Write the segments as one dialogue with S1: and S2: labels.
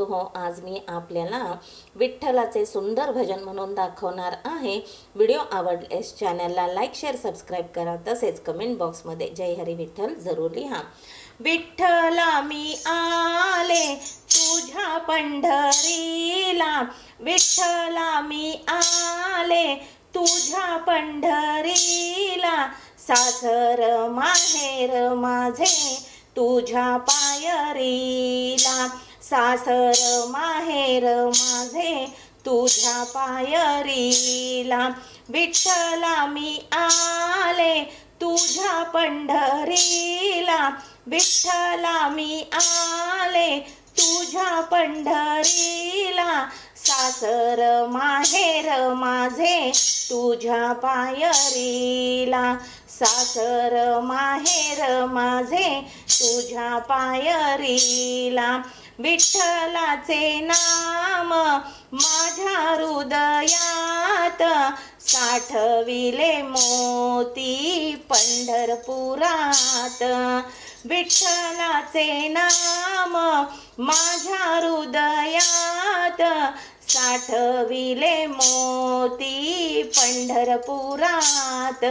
S1: भक्त हो आज मी आपल्याला विठ्ठलाचे सुंदर भजन म्हणून दाखवणार आहे. व्हिडिओ आवडल्यास चॅनलला लाईक शेअर सबस्क्राईब करा. तसेच कमेंट बॉक्समध्ये जय हरी विठ्ठल जरूर लिहा. विठ्ठला मी आले तुझ्या पंढरीला. विठ्ठला मी आले तुझ्या पंढरीला. सासर माहेर माझे तुझ्या पायरीला. सासर माहेर माझे तुझ्या पायरीला विठ्ठला मी आले तुझ्या पंढरीला. विठ्ठला मी आले तुझ्या पंढरीला. सासर माहेर माझे तुझ्या पायरीला. सासर माहेर माझे तुझ्या पायरीला. विठ्ठलाचे नाम माझ्या हृदयात. साठविले मोती पंढरपुरात. विठ्ठलाचे नाम माझ्या हृदयात. साठविले मोती पंढरपुरात.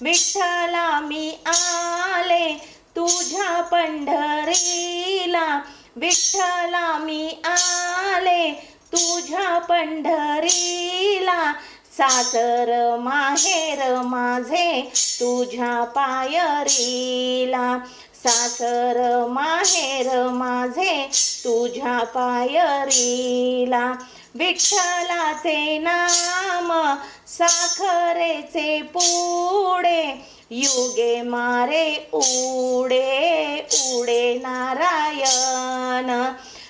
S1: विठ्ठला मी आले तुझ्या पंढरीला. विठ्ठला मी आले तुझ्या पंढरीला. सासर माहेर माझे तुझ्या पायरीला. सासर माहेर माझे तुझ्या पायरीला. विठ्ठलाचे नाम साखरेचे पुढे युगे मारे उडे उडे नारायण.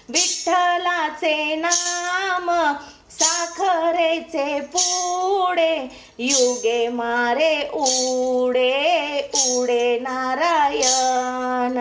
S1: विठ्ठलाचे नाम साखरेचे पुढे युगे मारे उडे उडे नारायण.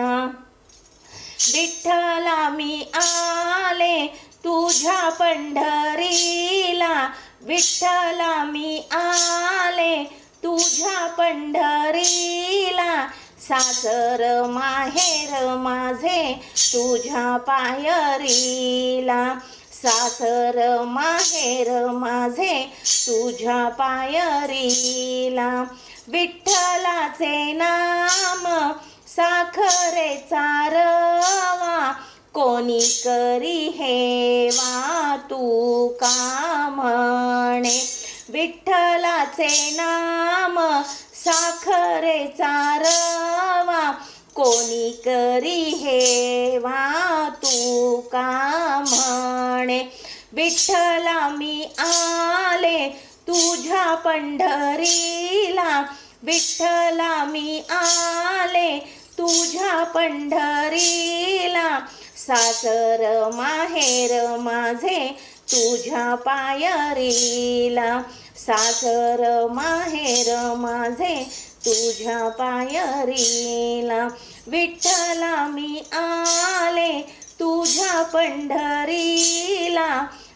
S1: विठ्ठला मी आले तुझ्या पंढरीला विठ्ठला मी आले तुझ्या पंढरीला सासर माहेर माझे तुझ्या पायरीला. सासर माहेर माझे तुझ्या पायरीला. विठ्ठलाचे नाम साखरेचा रवा. कोणी करी हेवा तू का म्हणे. विठ्ठलाचे नाम साखरेचा रवा. कोणी करी हेवा तू का म्हणे? विठ्ठला मी आले तुझ्या पंढरीला. विठ्ठला मी आले तुझ्या पंढरीला. सासर माहेर माझे तुझ्या पायरीला. सासर माहेर माझे तुझ्या पायरीला विठ्ठला मी आले तुझ्या पंढरीला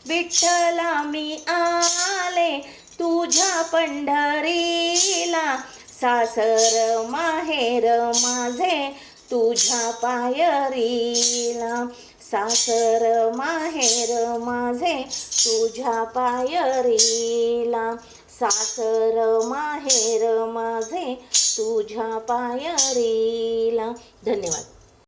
S1: विठ्ठला मी आले तुझ्या पंढरीला सासर माहेर माझे तुझ्या पायरीला सासर माहेर माझे तुझ्या पायरीला सासर माहेर माझे तुझ्या पायरीला. धन्यवाद.